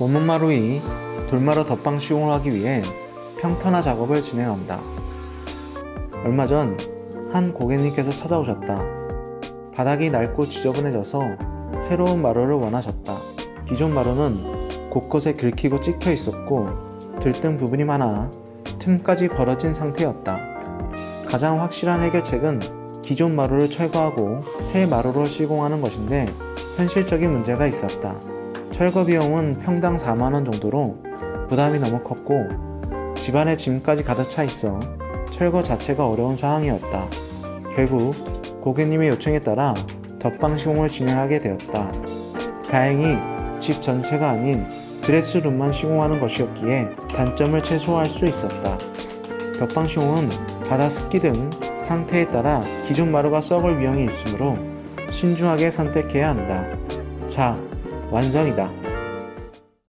원문마루 2 돌마루 덧방 시공을 하기 위해 평탄화 작업을 진행한다. 얼마 전 한 고객님께서 찾아오셨다. 바닥이 낡고 지저분해져서 새로운 마루를 원하셨다. 기존 마루는 곳곳에 긁히고 찍혀 있었고 들뜬 부분이 많아 틈까지 벌어진 상태였다. 가장 확실한 해결책은 기존 마루를 철거하고 새 마루로 시공하는 것인데 현실적인 문제가 있었다. 철거 비용은 평당 4만원 정도로 부담이 너무 컸고 집안에 짐까지 가득 차 있어 철거 자체가 어려운 상황이었다. 결국 고객님의 요청에 따라 덧방 시공을 진행하게 되었다. 다행히 집 전체가 아닌 드레스룸만 시공하는 것이었기에 단점을 최소화할 수 있었다. 덧방 시공은 바다 습기 등 상태에 따라 기존 마루가 썩을 위험이 있으므로 신중하게 선택해야 한다. 자, 완성이다.